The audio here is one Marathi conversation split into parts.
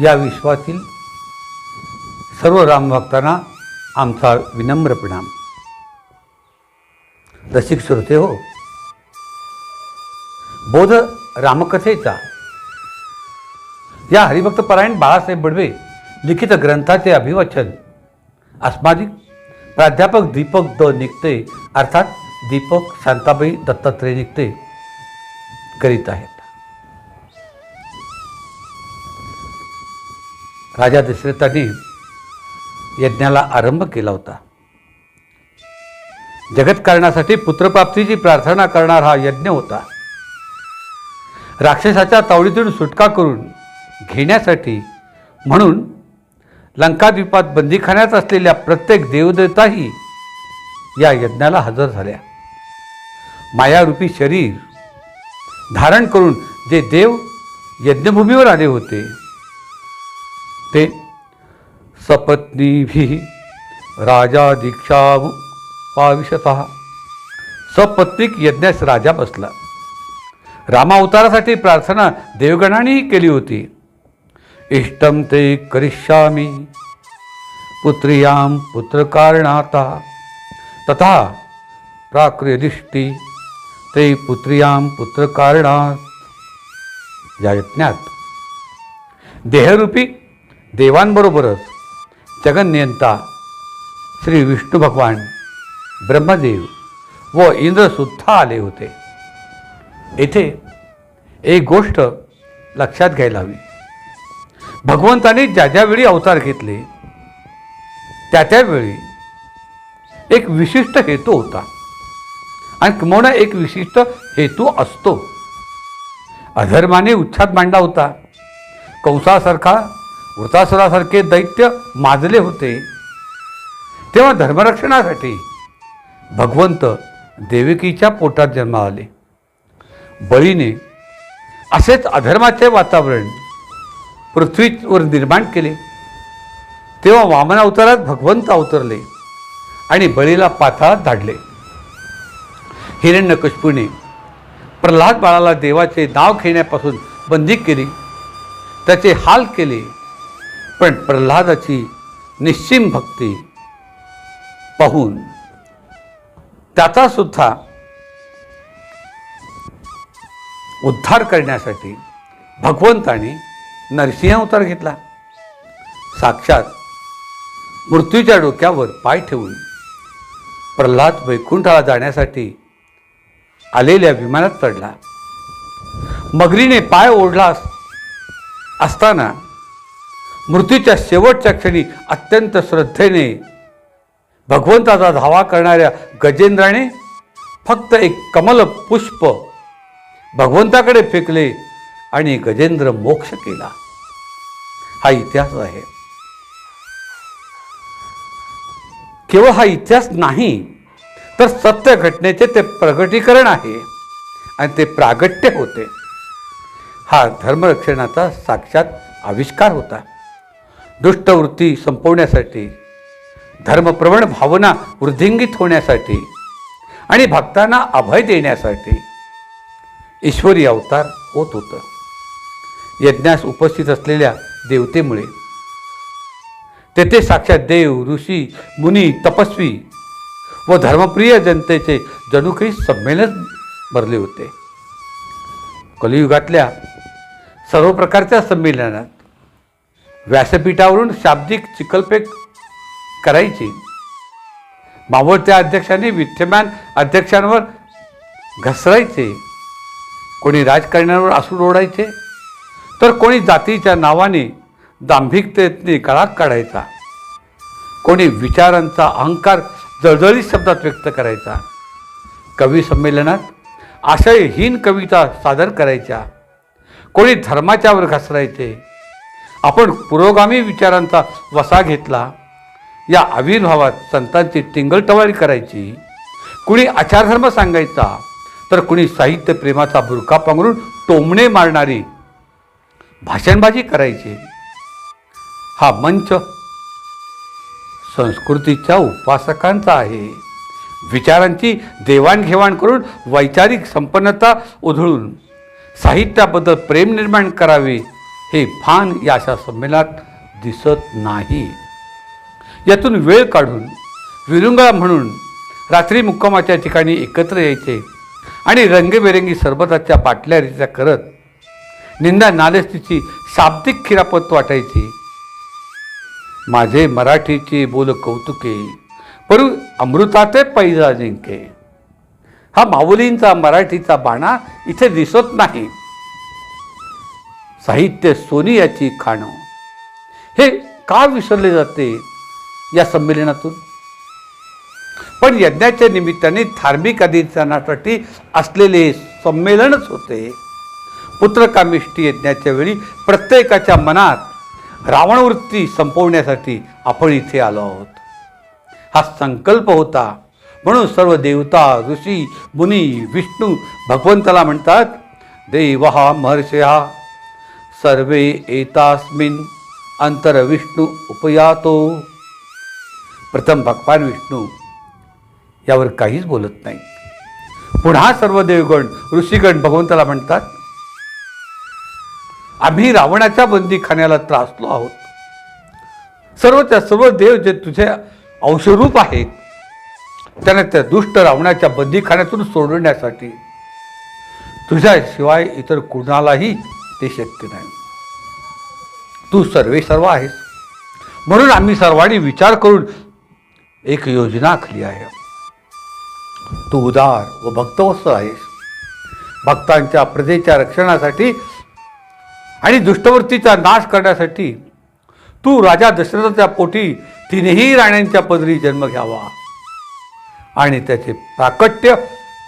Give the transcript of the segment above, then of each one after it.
या विश्वातील सर्व रामभक्तांना आमचा विनम्र प्रणाम. रसिक श्रोते हो बोध रामकथेचा या हरिभक्त परायण बाळासाहेब बडवे लिखित ग्रंथाचे अभिवाचन अस्मादिक प्राध्यापक दीपक द निघते अर्थात दीपक शांताबाई दत्तात्रय निघते करीत आहेत. राजा दशरथांनी यज्ञाला आरंभ केला होता. जगतकारणासाठी पुत्रप्राप्तीची प्रार्थना करणार हा यज्ञ होता. राक्षसाच्या तावडीतून सुटका करून घेण्यासाठी म्हणून लंकाद्वीपात बंदीखान्यात असलेल्या प्रत्येक देवदेवताही या यज्ञाला हजर झाल्या. मायारूपी शरीर धारण करून जे देव यज्ञभूमीवर आले होते ते सपत्नीभिः राजा दीक्षा पाविशत. सपत्निक यज्ञास राजा बसला. रामावतारासाठी प्रार्थना देवगणानेही केली होती. इष्टम ते करिष्यामी. पुत्रियां पुत्रकारणाता. तथा प्राकृदिष्टी ते पुत्रियां पुत्रकारणात. या यज्ञात देहरूपी देवांबरोबरच जगन्नियंता श्री विष्णू भगवान ब्रह्मदेव व इंद्रसुद्धा आले होते. येथे एक गोष्ट लक्षात घ्यायला हवी. भगवंताने ज्या ज्यावेळी अवतार घेतले त्या त्यावेळी एक विशिष्ट हेतू होता. आणि किंवा एक विशिष्ट हेतू असतो. अधर्माने उच्छाद मांडला होता. कंसासारखा वृतासुरासारखे दैत्य माजले होते. तेव्हा धर्मरक्षणासाठी भगवंत देविकीच्या पोटात जन्मा आले. बळीने असेच अधर्माचे वातावरण पृथ्वीवर निर्माण केले. तेव्हा वामन अवतारात भगवंत अवतरले आणि बळीला पाताळात धाडले. हिरण्यकशपूने प्रल्हाद बाळाला देवाचे नाव घेण्यापासून बंदी केली. त्याचे हाल केले. पण प्रल्हादाची निश्चिम भक्ती पाहून त्याचा सुद्धा उद्धार करण्यासाठी भगवंताने नरसिंह अवतार घेतला. साक्षात मृत्यूच्या डोक्यावर पाय ठेवून प्रल्हाद वैकुंठाला जाण्यासाठी आलेल्या विमानात चढला. मगरीने पाय ओढला असताना मृत्यूच्या शेवटच्या क्षणी अत्यंत श्रद्धेने भगवंताचा धावा करणाऱ्या गजेंद्राने फक्त एक कमल पुष्प भगवंताकडे फेकले आणि गजेंद्र मोक्ष केला. हा इतिहास आहे. केवळ हा इतिहास नाही तर सत्य घटनेचे ते प्रगटीकरण आहे आणि ते प्रागट्य होते. हा धर्मरक्षणाचा साक्षात आविष्कार होता. दुष्टवृत्ती संपवण्यासाठी धर्मप्रवण भावना वृद्धिंगित होण्यासाठी आणि भक्तांना अभय देण्यासाठी ईश्वरी अवतार होत होतं. यज्ञास उपस्थित असलेल्या देवतेमुळे. तेथे साक्षात देव ऋषी मुनी तपस्वी व धर्मप्रिय जनतेचे जणू काही संमेलन भरले होते. कलियुगातल्या सर्व प्रकारच्या संमेलनात व्यासपीठावरून शाब्दिक चिकलपेक करायची. मावळत्या अध्यक्षांनी विद्यमान अध्यक्षांवर घसरायचे. कोणी राजकारण्यांवर आसूड ओढायचे. तर कोणी जातीच्या नावाने दांभिकतेने कळाक काढायचा. कोणी विचारांचा अहंकार जळजळीत शब्दात व्यक्त करायचा. कवी संमेलनात आशयहीन कविता सादर करायच्या. कोणी धर्माच्यावर घसरायचे. आपण पुरोगामी विचारांचा वसा घेतला. या आविर्भावात संतांची टिंगलटवाळी करायची. कुणी आचारधर्म सांगायचा तर कुणी साहित्य प्रेमाचा बुरखा पांघरून टोमणे मारणारी भाषणबाजी करायची. हा मंच संस्कृतीच्या उपासकांचा आहे. विचारांची देवाणघेवाण करून वैचारिक संपन्नता उधळून साहित्याबद्दल प्रेम निर्माण करावे. हे भान या अशा संमेलनात दिसत नाही. यातून वेळ काढून विरुंगळा म्हणून रात्री मुक्कामाच्या ठिकाणी एकत्र यायचे आणि रंगीबेरंगी सरबताच्या बाटल्या रित्या करत निंदा नालेस्तीची शाब्दिक खिरापत वाटायची. माझे मराठीचे बोल कौतुके परु अमृताचे पैजा जिंके हा माऊलींचा मराठीचा बाणा इथे दिसत नाही. साहित्य सोनी याची खाणं. हे का विसरले जाते या संमेलनातून? पण यज्ञाच्या निमित्ताने धार्मिक अधिष्ठानासाठी असलेले संमेलनच होते. पुत्रकामिष्टी यज्ञाच्या वेळी प्रत्येकाच्या मनात रावणवृत्ती संपवण्यासाठी आपण इथे आलो आहोत. हा संकल्प होता. म्हणून सर्व देवता ऋषी मुनी विष्णू भगवंताला म्हणतात देवहा महर्षया सर्वे एतास्मिन अंतरविष्णू उपयातो। प्रथम भगवान विष्णू यावर काहीच बोलत नाही पुन्हा सर्व देवगण ऋषीगण भगवंताला म्हणतात आम्ही रावणाच्या बंदीखान्याला त्रासलो आहोत. सर्व त्या सर्व देव जे तुझे अंशरूप आहेत त्यांना त्या दुष्ट रावणाच्या बंदीखान्यातून सोडवण्यासाठी तुझ्याशिवाय इतर कुणालाही ते शक्य नाही. तू सर्वे सर्व आहेस. म्हणून आम्ही सर्वांनी विचार करून एक योजना आखली आहे. तू उदार व भक्तवत्सल आहेस. भक्तांच्या प्रजेच्या रक्षणासाठी आणि दुष्टवृत्तीचा नाश करण्यासाठी तू राजा दशरथाच्या पोटी तिन्ही राण्यांच्या पदरी जन्म घ्यावा. आणि त्याचे प्राकट्य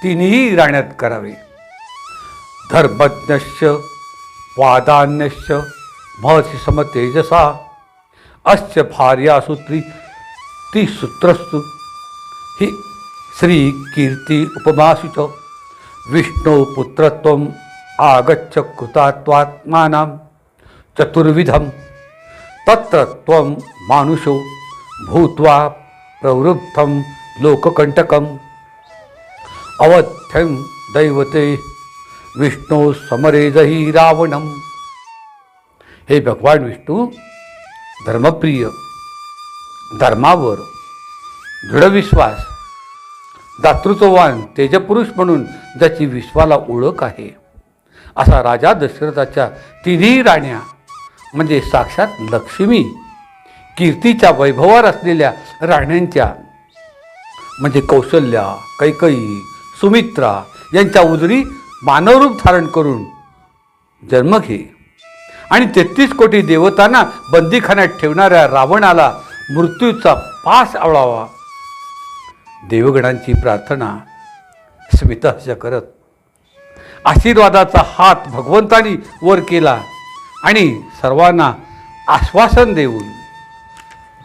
तिन्ही राण्यात करावे. धर्मज्ञश्च वादान्यश्च महर्षी समतेजसा। अश्च भार्यासूत्री ती सूत्रस्तु ही श्री कीर्ती उपमासु च विष्णु पुत्रत्वम आगच्छ कृतात्वात्मानां चतुर्विधं तत्र त्वं मानुषो भूत्वा प्रवृद्धं लोककण्टकम्। अवध्यं दैवते विष्णू समरेजही रावणम। हे भगवान विष्णू धर्मप्रिय धर्मावर दृढविश्वास दातृत्ववान तेजपुरुष म्हणून ज्याची विश्वाला ओळख आहे असा राजा दशरथाच्या तिन्ही राण्या म्हणजे साक्षात लक्ष्मी कीर्तीच्या वैभवावर असलेल्या राण्यांच्या म्हणजे कौशल्या कैकई सुमित्रा यांच्या उदरी मानवरूप धारण करून जन्म घे. आणि तेहतीस कोटी देवतांना बंदीखान्यात ठेवणाऱ्या रावणाला मृत्यूचा पास आवळावा. देवगणांची प्रार्थना स्मितहर्ष करत आशीर्वादाचा हात भगवंतानी वर केला आणि सर्वांना आश्वासन देऊन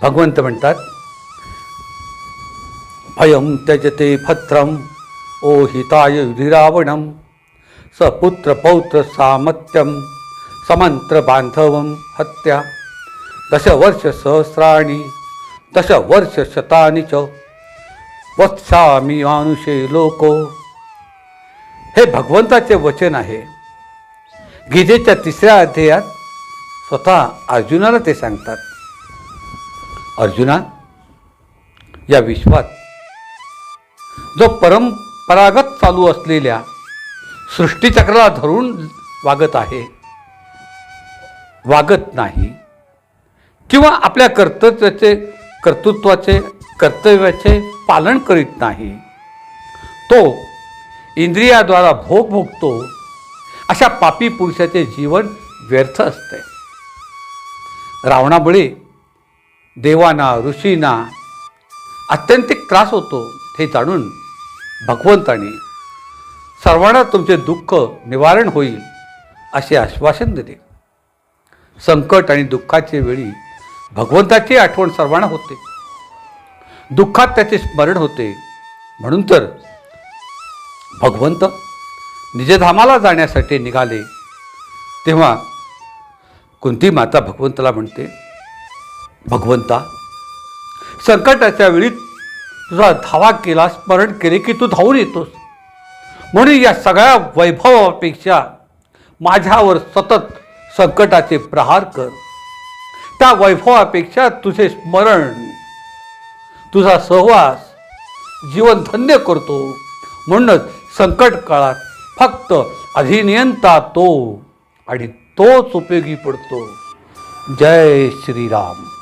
भगवंत म्हणतात भयं त्यजते फत्रम ओ हिताय युधिरावणम सपुत्र पौत्र सामत्यम समंत्र बांधवम हत्या दशवर्ष सहस्राणी दशवर्ष शतानी च वत्सामी मानुषे लोको। हे भगवंताचे वचन आहे. गीतेच्या तिसऱ्या अध्यायात स्वतः अर्जुनाला ते सांगतात. अर्जुना या विश्वात जो परंपरागत चालू असलेल्या सृष्टीचक्राला धरून वागत आहे. वागत नाही. किंवा आपल्या कर्तव्याचे कर्तृत्वाचे कर्तव्याचे पालन करीत नाही. तो इंद्रियाद्वारा भोग भोगतो. अशा पापी पुरुषाचे जीवन व्यर्थ असते. रावणामुळे देवांना ऋषींना अत्यंतिक त्रास होतो हे जाणून भगवंताने सर्वांना तुमचे दुःख निवारण होईल असे आश्वासन दिले संकट आणि दुःखाचे वेळी भगवंताची आठवण सर्वांना होते. दुःखात त्याचे स्मरण होते. म्हणून तर भगवंत निजधामाला जाण्यासाठी निघाले. तेव्हा कुंती माता भगवंताला म्हणते भगवंता संकटाच्या वेळी तुझा धावा केला स्मरण केले की तू धावून येतोस. म्हणून या सगळ्या वैभवापेक्षा माझ्यावर सतत संकटाचे प्रहार कर. त्या वैभवापेक्षा तुझे स्मरण तुझा सहवास जीवन धन्य करतो. म्हणूनच संकट काळात फक्त अधिनियंता तो आणि तोच उपयोगी पडतो. जय श्रीराम.